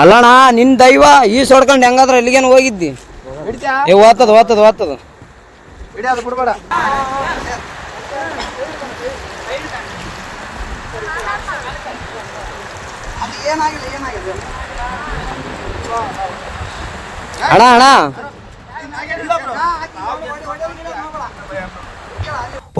ಅಲ್ಲಣ್ಣ ನಿನ್ ದೈವ ಈ ಸೊಡ್ಕೊಂಡು ಹೆಂಗಾದ್ರ ಎಲ್ಲಿಗೇನು ಹೋಗಿದ್ದಿ? ಏ ಓದ್ತದ ಓದ್ತದ ಓದ್ತದ ಬಿಡ್ಬೇಡ. ಅಣ್ಣ ಅಣ್ಣ.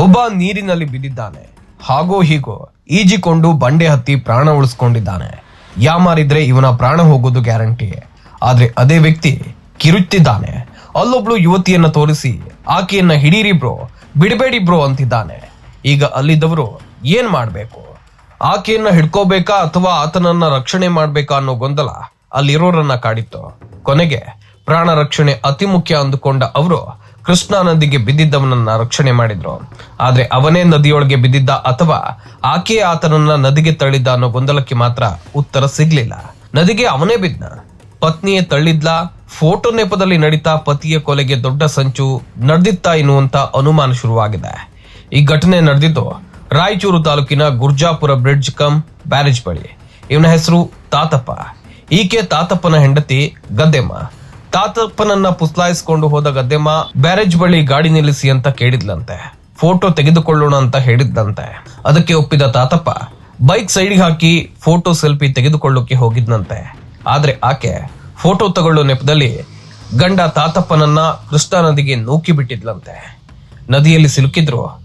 ಒಬ್ಬ ನೀರಿನಲ್ಲಿ ಬಿದ್ದಿದ್ದಾನೆ. ಹಾಗೋ ಹೀಗೋ ಈಜಿಕೊಂಡು ಬಂಡೆ ಹತ್ತಿ ಪ್ರಾಣ ಉಳಿಸ್ಕೊಂಡಿದ್ದಾನೆ. ಯಾಮಾರಿದ್ರೆ ಇವನ ಪ್ರಾಣ ಹೋಗೋದು ಗ್ಯಾರಂಟಿ. ಆದ್ರೆ ಅದೇ ವ್ಯಕ್ತಿ ಕಿರುತ್ತಿದ್ದಾನೆ. ಅಲ್ಲೊಬ್ಳು ಯುವತಿಯನ್ನ ತೋರಿಸಿ, ಆಕೆಯನ್ನ ಹಿಡೀರಿ ಬ್ರೋ, ಬಿಡಬೇಡಿ ಬ್ರೋ, ಅಂತಿದ್ದಾನೆ. ಈಗ ಅಲ್ಲಿದ್ದವರು ಏನ್ ಮಾಡ್ಬೇಕು? ಆಕೆಯನ್ನ ಹಿಡ್ಕೋಬೇಕಾ ಅಥವಾ ಆತನನ್ನ ರಕ್ಷಣೆ ಮಾಡ್ಬೇಕಾ ಅನ್ನೋ ಗೊಂದಲ ಅಲ್ಲಿರೋರನ್ನ ಕಾಡಿತ್ತು. ಕೊನೆಗೆ ಪ್ರಾಣ ರಕ್ಷಣೆ ಅತಿ ಮುಖ್ಯ ಅಂದುಕೊಂಡ ಅವರು ಕೃಷ್ಣಾ ನದಿಗೆ ಬಿದ್ದಿದ್ದವನನ್ನ ರಕ್ಷಣೆ ಮಾಡಿದ್ರು. ಆದ್ರೆ ಅವನೇ ನದಿಯೊಳಗೆ ಬಿದ್ದಿದ್ದ ಅಥವಾ ಆಕೆ ಆತನನ್ನ ನದಿಗೆ ತಳ್ಳಿದ್ದ ಅನ್ನೋ ಗೊಂದಲಕ್ಕೆ ಮಾತ್ರ ಉತ್ತರ ಸಿಗ್ಲಿಲ್ಲ. ನದಿಗೆ ಅವನೇ ಬಿದ್ದ. ಪತ್ನಿಯೇ ತಳ್ಳಿದ್ಲ, ಫೋಟೋ ನೆಪದಲ್ಲಿ ನಡೀತಾ ಪತಿಯ ಕೊಲೆಗೆ ದೊಡ್ಡ ಸಂಚು ನಡೆದಿತ್ತಾ ಎನ್ನುವಂತ ಅನುಮಾನ ಶುರುವಾಗಿದೆ. ಈ ಘಟನೆ ನಡೆದಿದ್ದು ರಾಯಚೂರು ತಾಲೂಕಿನ ಗುರ್ಜಾಪುರ ಬ್ರಿಡ್ಜ್ ಕಮ್ ಬ್ಯಾರೇಜ್ ಬಳಿ. ಇವನ ಹೆಸರು ತಾತಪ್ಪ. ಈಕೆ ತಾತಪ್ಪನ ಹೆಂಡತಿ ಗದ್ದೆಮ್ಮ. ತಾತಪ್ಪನನ್ನ ಪುಸ್ಲಾಯಿಸಿಕೊಂಡು ಹೋದ ಗದ್ದೆಮ್ಮ ಬ್ಯಾರೇಜ್ ಬಳಿ ಗಾಡಿ ನಿಲ್ಲಿಸಿ ಅಂತ ಕೇಳಿದ್ಲಂತೆ. ಫೋಟೋ ತೆಗೆದುಕೊಳ್ಳೋಣ ಅಂತ ಹೇಳಿದ್ದಂತೆ ಅದಕ್ಕೆ ಒಪ್ಪಿದ ತಾತಪ್ಪ, ಬೈಕ್ ಸೈಡ್ಗೆ ಹಾಕಿ ಫೋಟೋ ಸೆಲ್ಫಿ ತೆಗೆದುಕೊಳ್ಳೋಕೆ ಹೋಗಿದ್ನಂತೆ. ಆದ್ರೆ ಆಕೆ ಫೋಟೋ ತಗೊಳ್ಳೋ ನೆಪದಲ್ಲಿ ಗಂಡ ತಾತಪ್ಪನನ್ನ ಕೃಷ್ಣಾ ನದಿಗೆ ನೂಕಿ ಬಿಟ್ಟಿದ್ಲಂತೆ. ನದಿಯಲ್ಲಿ ಸಿಲುಕಿದ್ರು.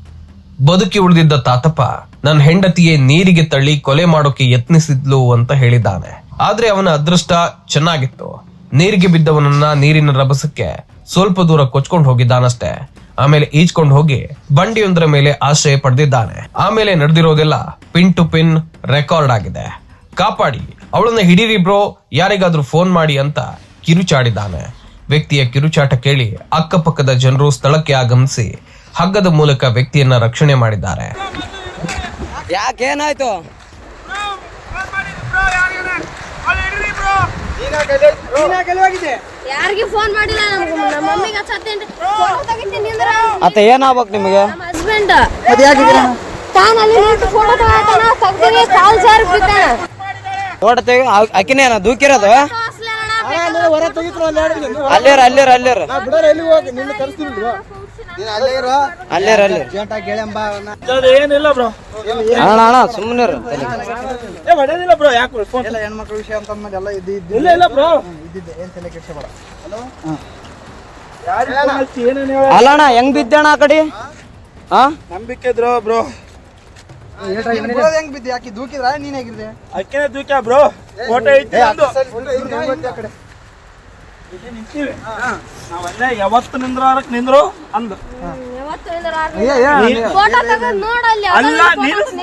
ಬದುಕಿ ಉಳಿದಿದ್ದ ತಾತಪ್ಪ ನನ್ನ ಹೆಂಡತಿಯೇ ನೀರಿಗೆ ತಳ್ಳಿ ಕೊಲೆ ಮಾಡೋಕೆ ಯತ್ನಿಸಿದ್ಲು ಅಂತ ಹೇಳಿದ್ದಾನೆ. ಆದ್ರೆ ಅವನ ಅದೃಷ್ಟ ಚೆನ್ನಾಗಿತ್ತು. ನೀರಿಗೆ ಬಿದ್ದವನನ್ನ ನೀರಿನ ರಭಸಕ್ಕೆ ಸ್ವಲ್ಪ ದೂರ ಕೊಚ್ಕೊಂಡು ಹೋಗಿದ್ದಾನಷ್ಟೇ. ಆಮೇಲೆ ಈಜ್ಕೊಂಡು ಹೋಗಿ ಬಂಡಿಯೊಂದರ ಮೇಲೆ ಆಶ್ರಯ ಪಡೆದಿದ್ದಾನೆ. ಆಮೇಲೆ ನಡೆದಿರೋದೆಲ್ಲ ಪಿನ್ ಟು ಪಿನ್ ರೆಕಾರ್ಡ್ ಆಗಿದೆ. ಕಾಪಾಡಿ, ಅವಳನ್ನ ಹಿಡೀರಿ ಬ್ರೋ, ಯಾರಿಗಾದ್ರೂ ಫೋನ್ ಮಾಡಿ ಅಂತ ಕಿರುಚಾಡಿದ್ದಾನೆ. ವ್ಯಕ್ತಿಯ ಕಿರುಚಾಟ ಕೇಳಿ ಅಕ್ಕಪಕ್ಕದ ಜನರು ಸ್ಥಳಕ್ಕೆ ಆಗಮಿಸಿ ಹಗ್ಗದ ಮೂಲಕ ವ್ಯಕ್ತಿಯನ್ನ ರಕ್ಷಣೆ ಮಾಡಿದ್ದಾರೆ. ಯಾಕೇನಾಯ್ತು? ಯಾರಿಗೆ ಫೋನ್ ಮಾಡಿಲ್ಲ ನಮ್ಗೆ ನಮ್ಮ ಮಮ್ಮಿಗೆ ಹಚ್ಚತ್ತೇನ್ರಿ ಫೋಟೋ ತೆಗಿತೀನಿ ನಿಂದ್ರ. ಅತ್ತ ಏನಾಗ್ಬೇಕು ನಿಮಗೆ? ನಮ್ಮ ಹಸ್ಬೆಂಡ್ ಅದು ತಾನು ಅಲ್ಲಿ ನಿಂತು ಫೋಟೋ ತಗೋತಾನ ತೆಗ್ದಿರಿ ಕಾಲ್ ಜಾರಿ ಬಿದ್ದಾನ. ಓಟ ತೆಗಿ ಅಕ್ಕಿನೇನ ದೂಕಿರೋದು? ಹೊರ ತೆಗಿದ್ರು ಅಲ್ಲಿ ಆಡಿದ್ವಿ. ನೀವು ಅಲ್ಲೇರ ಅಲ್ಲೇರ. ಅಲ್ಲೇರ ಬಿಡೋರು ಎಲ್ಲಿ ಹೋಗಿ? ನಿನ್ನ ಕರೆಸ್ತೀನಿ ನೀನು ಅಲ್ಲೇ. ಏನಿಲ್ಲ ಬ್ರೋ. ಅಣ್ಣ ಅಣ್ಣ ಸುಮ್ಮನೆ ಏ ಹೊಡೆದಿಲ್ಲ ಬ್ರೋ ಯಾಕೆ ಫೋನ್ ಎಲ್ಲ ಹೆಣ್ಮಕ್ಳ ವಿಷಯ ಅಂತ ಅಂದ್ಮೇಲೆ ಎಲ್ಲ ಇದ್ದು ಇದ್ದು ಇಲ್ಲ ಇಲ್ಲ ಬ್ರೋ. ಇದ್ದಿದ್ದೆ. ಏನ್ ತಲೆ ಕೆಡ್ಸ್ಕೊಬೇಡ. ಏನೇನು ಹೇಳ ಅಲ್ಲಣ್ಣ ಹೆಂಗ್ ಬಿದ್ದಣ್ಣ ಆ ಕಡೆ? ಹಾ ನಂಬಿಕೆ ಇದ್ರು ಬ್ರೋ. ಹೆಂಗ್ ಬಿದ್ದಿ? ಆಕಿ ದೂಕಿದ್ರ? ನೀನ್ ಹೇಗಿದ್ದೆ? ಅಕ್ಕಿನ ದೂಕ್ಯಾ ಬ್ರೋ. ಫೋಟೋ ಐತಿ ನಿಂತೀವಿ. ನಾವಲ್ಲೇ ಯಾವತ್ತು ನಿಂದ್ರಾರಕ್ ನಿಂದ್ರು? ಅಂದು. ಫೋಟೋ ತೆಗೆದು ನೋಡಲ್ಲಿ ಅಲ್ಲ, ನೀನು-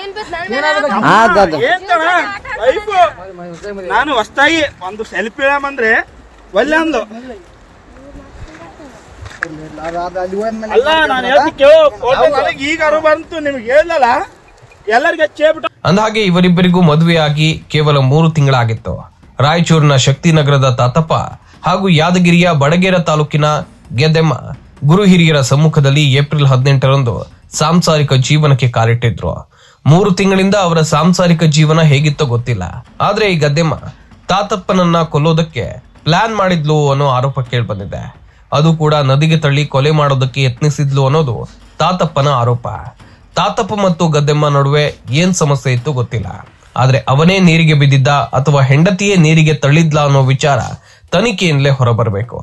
ಹೊಸ್ತಾಗಿ ಒಂದು ಸೆಲ್ಫಿ ಅಂದ್ರೆ ಒಳ್ಳೆ ಅಂದು. ಅಲ್ಲಿ ನಾನು ಹೇಳ್ತಿ ಫೋಟೋ ನನಗೆ ಈಗ ಅರು ಬಂತು ನಿಮ್ಗೆ ಹೇಳಲ್ಲ ಎಲ್ಲರಿಗೆ ಹಚ್ಚೇಬಿಟ್ಟು. ಅಂದಹಾಗೆ ಇವರಿಬ್ಬರಿಗೂ ಮದುವೆಯಾಗಿ ಕೇವಲ ಮೂರು ತಿಂಗಳಾಗಿತ್ತು. ರಾಯಚೂರಿನ ಶಕ್ತಿನಗರದ ತಾತಪ್ಪ ಹಾಗೂ ಯಾದಗಿರಿಯ ಬಡಗೇರ ತಾಲೂಕಿನ ಗೆದ್ದೆಮ್ಮ ಗುರು ಹಿರಿಯರ ಸಮ್ಮುಖದಲ್ಲಿ ಏಪ್ರಿಲ್ ಹದಿನೆಂಟರಂದು ಸಾಂಸಾರಿಕ ಜೀವನಕ್ಕೆ ಕಾಲಿಟ್ಟಿದ್ರು. ಮೂರು ತಿಂಗಳಿಂದ ಅವರ ಸಾಂಸಾರಿಕ ಜೀವನ ಹೇಗಿತ್ತೋ ಗೊತ್ತಿಲ್ಲ. ಆದ್ರೆ ಈ ಗದ್ದೆಮ್ಮ ತಾತಪ್ಪನನ್ನ ಕೊಲ್ಲೋದಕ್ಕೆ ಪ್ಲಾನ್ ಮಾಡಿದ್ಲು ಅನ್ನೋ ಆರೋಪ ಕೇಳ್ಬಂದಿದೆ. ಅದು ಕೂಡ ನದಿಗೆ ತಳ್ಳಿ ಕೊಲೆ ಮಾಡೋದಕ್ಕೆ ಯತ್ನಿಸಿದ್ಲು ಅನ್ನೋದು ತಾತಪ್ಪನ ಆರೋಪ. ತಾತಪ್ಪ ಮತ್ತು ಗದ್ದೆಮ್ಮ ನಡುವೆ ಏನ್ ಸಮಸ್ಯೆ ಇತ್ತು ಗೊತ್ತಿಲ್ಲ. ಆದ್ರೆ ಅವನೇ ನೀರಿಗೆ ಬಿದ್ದಿದ್ದ ಅಥವಾ ಹೆಂಡತಿಯೇ ನೀರಿಗೆ ತಳ್ಳಿದ್ಲ ಅನ್ನೋ ವಿಚಾರ ತನಿಖೆಯಿಂದಲೇ ಹೊರಬರಬೇಕು.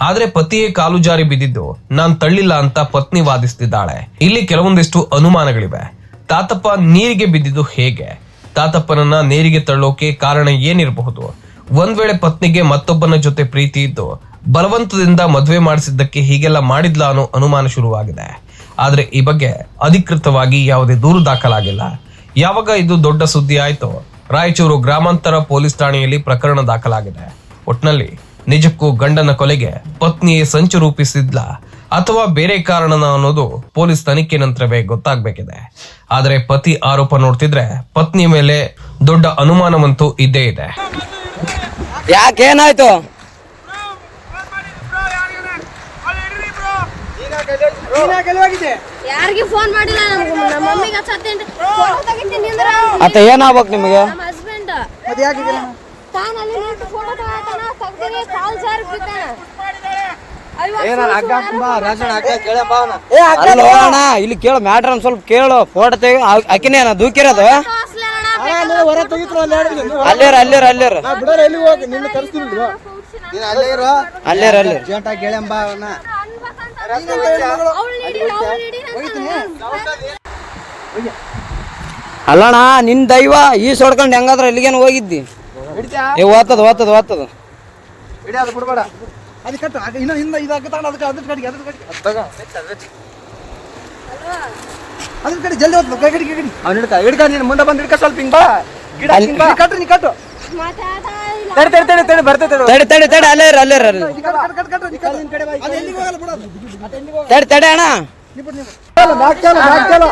ಆದ್ರೆ ಪತಿಯೇ ಕಾಲು ಜಾರಿ ಬಿದ್ದಿದ್ದು, ನಾನ್ ತಳ್ಳಿಲ್ಲ ಅಂತ ಪತ್ನಿ ವಾದಿಸ್ತಿದ್ದಾಳೆ. ಇಲ್ಲಿ ಕೆಲವೊಂದಿಷ್ಟು ಅನುಮಾನಗಳಿವೆ. ತಾತಪ್ಪ ನೀರಿಗೆ ಬಿದ್ದಿದ್ದು ಹೇಗೆ? ತಾತಪ್ಪನನ್ನ ನೀರಿಗೆ ತಳ್ಳೋಕೆ ಕಾರಣ ಏನಿರಬಹುದು? ಒಂದ್ ವೇಳೆ ಪತ್ನಿಗೆ ಮತ್ತೊಬ್ಬನ ಜೊತೆ ಪ್ರೀತಿ ಇದ್ದು, ಬಲವಂತದಿಂದ ಮದುವೆ ಮಾಡಿಸಿದ್ದಕ್ಕೆ ಹೀಗೆಲ್ಲ ಮಾಡಿದ್ಲ ಅನ್ನೋ ಅನುಮಾನ ಶುರುವಾಗಿದೆ. ಆದ್ರೆ ಈ ಬಗ್ಗೆ ಅಧಿಕೃತವಾಗಿ ಯಾವುದೇ ದೂರು ದಾಖಲಾಗಿಲ್ಲ. ಯಾವಾಗ ಇದು ದೊಡ್ಡ ಸುದ್ದಿ ಆಯ್ತೋ, ರಾಯಚೂರು ಗ್ರಾಮಾಂತರ ಪೊಲೀಸ್ ಠಾಣೆಯಲ್ಲಿ ಪ್ರಕರಣ ದಾಖಲಾಗಿದೆ. ಒಟ್ನಲ್ಲಿ ನಿಜಕ್ಕೂ ಗಂಡನ ಕೊಲೆಗೆ ಪತ್ನಿಯೇ ಸಂಚು ರೂಪಿಸಿದ್ಲ ಅಥವಾ ಬೇರೆ ಕಾರಣನ ಅನ್ನೋದು ಪೊಲೀಸ್ ತನಿಖೆ ನಂತರವೇ ಗೊತ್ತಾಗ್ಬೇಕಿದೆ. ಆದರೆ ಪತಿ ಆರೋಪ ನೋಡ್ತಿದ್ರೆ ಪತ್ನಿ ಮೇಲೆ ದೊಡ್ಡ ಅನುಮಾನವಂತೂ ಇದ್ದೇ ಇದೆ. ಯಾಕೇನಾಯ್ತು? ಯಾರಿಗೆ ಫೋನ್ ಮಾಡಿಲ್ಲ ನಮ್ಗೆ ನಮ್ಮ ಮಮ್ಮಿಗೆ ಹಚ್ಚತ್ತೇನ್ರಿ ಫೋಟೋ ತೆಗಿತೀನಿ ನಿಂದ್ರ ಅತ್ತ ಏನಾಗ್ಬೇಕು ನಿಮಗೆ? ನಮ್ಮ ಹಸ್ಬೆಂಡ್ ತಾನಲ್ಲಿ ನಿಂತು ಫೋಟೋ ಇಲ್ಲಿ ಕೇಳು ಮ್ಯಾಟ್ರ್ ಒಂದ್ ಸ್ವಲ್ಪ ಕೇಳು. ಫೋಟೋ ತೆಗಿ ಅಕ್ಕಿನೇ ನಾ ದೂಕಿರೋದು. ಅಲ್ಲೇರ ಅಲ್ಲೇರ ಅಲ್ಲೇರ. ಅಲ್ಲೇರ ಅಲ್ಲೇರ. ಅಲ್ಲಣ್ಣ ನಿನ್ ದೈವ ಈ ಸೊಡ್ಕೊಂಡು ಹೆಂಗಾದ್ರ ಇಲ್ಲಿಗೇನು ಹೋಗಿದ್ದಿ? ಏ ಓದ್ತದ ಓದ್ತದ ಓದ್ತದ ಇಡಿ ಅದು ಬಿಡಬೇಡ. ಅದು ಕಟ್ಟು ಆಗ ಇನ್ನೂ ಹಿಂದೆ ಇದಾಗಿ ತಗೊಂಡು ಅದಕ್ಕೆ ಅದ್ರ ಕಡೆಗೆ ಅದ್ರ ಕಡೆಗೆ ಅದ್ರ ಕಡೆ ಜಲ್ದಿ ಹೋಗ್ತದೆ ಕೈ ಕಡೆಗೆ ಕಡೆ ಅವ್ನು ಹಿಡ್ಕ ಹಿಡ್ಕ ನೀನು ಮುಂದೆ ಬಂದು ಹಿಡ್ಕ ಸ್ವಲ್ಪ ಹಿಂಗೆ ಬಾ. ಗಿಡ ಹಿಂಗೆ ಬಾ. ನೀ ಕಟ್ರಿ ನೀ ಕಟ್ಟು. ತಡೆ ತಡೆ ತಡೆ ತಡೆ ಬರ್ತೈತೆ ತಡೆ. ತಡೆ ತಡೆ ತಡಿ ಅಲ್ಲೇರ ಅಲ್ಲೇ ಅಲ್ಲಿ ತಡೆ ತಡೆ ಅಣ್ಣ. ನೀ ಆರಾಮ ನೀ ಆರಾಮ.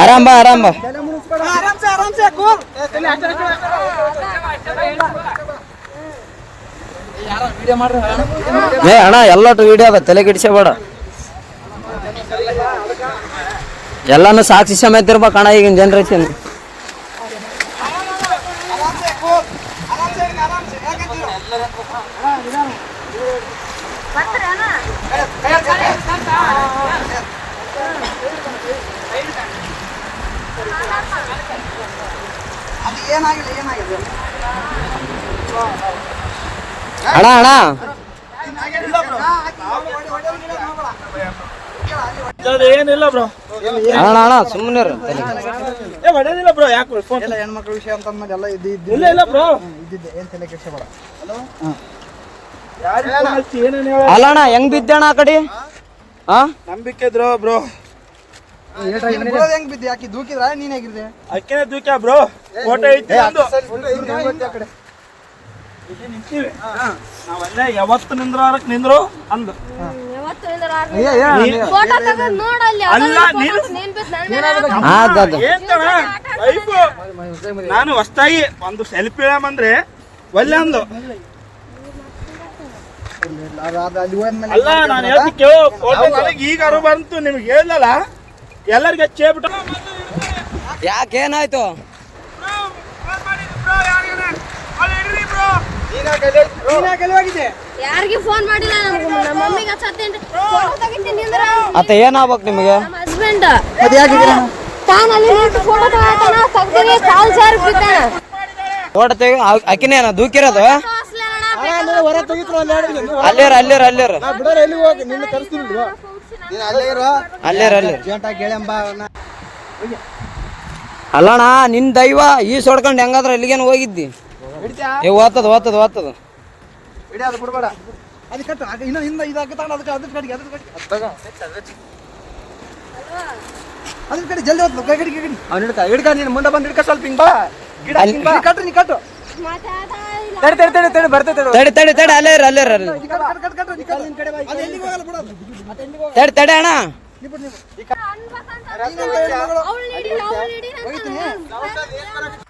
ಆರಾಮ್ ಆರಾಮ್ ಬಾ ತಲೆ ಮುಗಿಸ್ಬೇಡ. ಆರಾಮ್ಸೆ, ಆರಾಮ್ಸೆ, ಕೂಲ್. ಏ, ಅಣ್ಣ ಎಲ್ಲಟು ವಿಡಿಯೋ ಅದ ತಲೆ ಕೆಡಿಸಬೇಡ ಎಲ್ಲಾನು ಸಾಕ್ಷಿ ಸಮೇತ ಇರ್ಬೇಕು ಅಣ್ಣ ಈಗಿನ ಜನ್ರೇಷನ್ ಏನಾಗಿಲ್ಲ ಏನಾಗಿದೆ ಅಣ್ಣ ಅಣ್ಣ ಏನಿಲ್ಲ ಬ್ರೋ. ಅಣ್ಣ ಅಣ್ಣ ಸುಮ್ಮನೆ ಏ ಹೊಡೆದಿಲ್ಲ ಬ್ರೋ ಯಾಕೆ ಫೋನ್ ಎಲ್ಲ ಹೆಣ್ಮಕ್ಳ ವಿಷಯ ಅಂತ ಅಂದ್ಮೇಲೆ ಎಲ್ಲ ಇದ್ದು ಇದ್ದು ಇಲ್ಲ ಇಲ್ಲ ಬ್ರೋ. ಇದ್ದಿದ್ದೆ. ಏನ್ ತಲೆ ಕೆಡ್ಸ್ಕೊಬೇಡ ಬೇಡ. ಅಲ್ಲ ಅಣ್ಣ ಹೆಂಗ್ ಬಿದ್ದೆ ಅಣ್ಣ ಆ ಕಡೆ? ಹಾ ನಂಬಿಕೆ ಇದ್ರು ಬ್ರೋ. ಹೆಂಗ್ ಬಿದ್ದೆ? ಯಾಕೆ ದೂಕಿದ್ರ? ನೀನ್ ಹೇಗಿದ್ದೆ? ಅಕ್ಕಿನ ದೂಕ್ಯ ಬ್ರೋ. ಫೋಟೋ ಐತಿ ಒಂದು ನಿಂತೀವಿ ನಾವಲ್ಲೇ ಯಾವತ್ತು ನಿಂದ್ರಾರಕ್ ನಿಂದ್ರು ಅಂದು ಫೋಟೋ ತೆಗೆದು ನೋಡಲ್ಲಿ ಅಲ್ಲ, ನೀನು- ಹೊಸ್ತಾಗಿ ಒಂದು ಸೆಲ್ಫಿ ಅಂದ್ರೆ ಒಳ್ಳೆ ಅಂದು ಅಲ್ಲಿ ನಾನು ಹೇಳ್ತಿ ಕೇಳು ಫೋಟೋ ನನಗೆ ಈಗ ಅರು ಬಂತು ನಿಮ್ಗೆ ಹೇಳಲ್ಲ ಎಲ್ಲರಿಗೆ ಹಚ್ಚೇಬಿಟ್ಟು ಯಾಕೆ ಏನಾಯ್ತು ನೀನ್ ಯಾಕೆ ಎಲ್ಲಿ ಹೋಗಿದ್ದೆ ಯಾರಿಗೂ ಫೋನ್ ಮಾಡಿಲ್ಲ ನಮ್ಗೆ ನಮ್ಮ ಮಮ್ಮಿಗೆ ಹಚ್ಚತ್ತೇನ್ರಿ ಫೋಟೋ ತೆಗಿತೀನಿ ನಿಂದ್ರ ಅತ್ತ ಏನಾಗ್ಬೇಕು ನಿಮಗೆ? ನಮ್ಮ ಹಸ್ಬೆಂಡ್ ಮತ್ತೆ ಯಾಕೆ ಗಿರಿ ತಾನಲ್ಲಿ ನಿಂತು ಫೋಟೋ ತಗೊಳ್ತಾನ ತೆಗ್ದಿನಿ ಕಾಲ್ ಜಾರಿ ಬಿದ್ದಾನ. ಫೋಟೋ ತೆಗಿ ನಾ ದೂಕಿರೋದು? ಹೊರ ತೆಗಿತ್ರು ಅಲ್ಲಿ. ಅಲ್ಲೇರ ಅಲ್ಲೇರ ಅಲ್ಲೇರ. ಬಿಡೋರು ಎಲ್ಲಿ ಹೋಗಿ ನಿನ್ನ ಕರೆಸ್ತೀನಿ ಬಿಡು. ನೀನ್ ಅಲ್ಲೇ ಇರೋ ಅಲ್ಲೇರ. ಅಲ್ಲೇರ ಜೇಂಟ ಗೆಳೆಯಂಬ ಅಲ್ಲಣ್ಣ ನಿನ್ ದೈವ ಈ ಸೊಡ್ಕೊಂಡು ಹೆಂಗಾದ್ರೆ ಇಲ್ಲಿಗೇನು ಹೋಗಿದ್ದಿ? ಏ ಓದ್ತದ ಓದ್ತದ ಓದ್ತದ ಇಡಿ ಅದು ಬಿಡ್ಬೇಡ. ಅದು ಕಟ್ಟು ಆಗ ಇನ್ನೂ ಹಿಂದೆ ಇದಾಕ ತಗೊಂಡು ಅದಕ್ಕೆ ಅದ್ರ ಕಡೆಗೆ ಅದ್ರ ಕಡೆಗೆ ಅದ್ರ ಕಡೆ ಜಲ್ದಿ ಕೈ ಕಡೆಗೆ ಕಡೆ ಅವ್ನು ಹಿಡ್ಕ ಹಿಡ್ಕ ನೀನು ಮುಂದೆ ಬಂದು ಹಿಡ್ಕ ಸ್ವಲ್ಪ ಹಿಂಗ್ ಬಾ. ಗಿಡ ಅಲ್ಲಿ- ಹಿಂಗ್ ಬಾ. ನೀ ಕಟ್ರಿ ನೀ ಕಟ್ಟು. ತಡಿ ತಡಿ ತಡಿ ತಡಿ ಬರ್ತೈತೆ ತಡಿ ತಡಿ ತಡಿ ಅಲ್ಲಿ ಎಲ್ಲಿಗೆ ಹೋಗಲ್ಲ ತಡಿ ತಡಿ ಅಣ್ಣ.